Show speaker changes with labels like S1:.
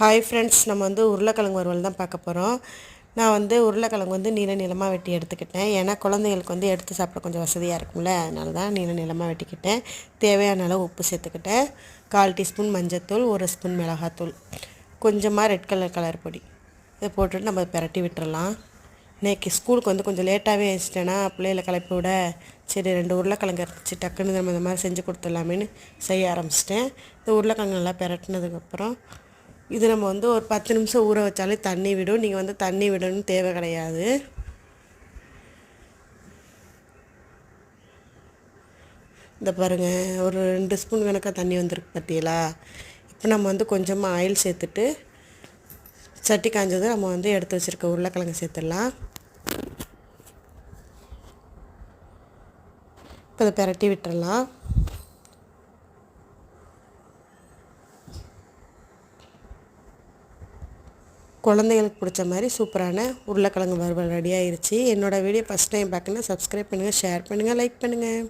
S1: Hi friends நம்ம வந்து உருளைக்கிழங்கு வறுவல் தான் பார்க்க போகிறோம் நான் வந்து உருளைக்கிழங்கு வந்து நீல நீளமாக வெட்டி எடுத்துக்கிட்டேன். ஏன்னா குழந்தைங்களுக்கு வந்து எடுத்து சாப்பிட கொஞ்சம் வசதியாக இருக்கும்ல அதனால தான் நீள நீளமாக வெட்டிக்கிட்டேன். தேவையான அளவு உப்பு சேர்த்துக்கிட்டேன். கால் டீஸ்பூன் மஞ்சத்தூள் ஒரு ஸ்பூன் மிளகாத்தூள். கொஞ்சமாக ரெட் கலர் கலர் பொடி. இதை போட்டுட்டு நம்ம பிரட்டி விட்டுறலாம். இன்றைக்கி ஸ்கூலுக்கு வந்து கொஞ்சம் லேட்டாகவே ஆயிடுச்சிட்டேன்னா பிள்ளைகளை கிளப்பி விட சரி ரெண்டு உருளைக்கிழங்கு இருந்துச்சு டக்குன்னு நம்ம இந்த மாதிரி செஞ்சு கொடுத்துடலாமேன்னு செய்ய ஆரம்பிச்சிட்டேன். இந்த உருளைக்கிழங்கு நல்லா பிரட்டினதுக்கப்புறம் இது நம்ம வந்து ஒரு பத்து நிமிஷம் ஊற வச்சாலே தண்ணி விடும். நீங்கள் வந்து தண்ணி விடணும்னு தேவை கிடையாது. இந்த பாருங்கள் ஒரு ரெண்டு ஸ்பூன் கணக்காக தண்ணி வந்திருக்கு பார்த்தீங்களா இப்போ நம்ம வந்து கொஞ்சமாக ஆயில் சேர்த்துட்டு சட்டி காஞ்சதும் நம்ம வந்து எடுத்து வச்சுருக்க உருளைக்கிழங்கு சேர்த்துடலாம். இப்போ அதை பிரட்டி விட்டுடலாம். குழந்தைங்களுக்கு பிடிச்ச மாதிரி சூப்பரான உருளைக்கிழங்கு வறுவல் ரெடி ஆயிடுச்சு என்னோடய வீடியோ ஃபஸ்ட் டைம் பார்க்கணுன்னா சப்ஸ்கிரைப் பண்ணுங்கள் ஷேர் பண்ணுங்கள் லைக் பண்ணுங்கள்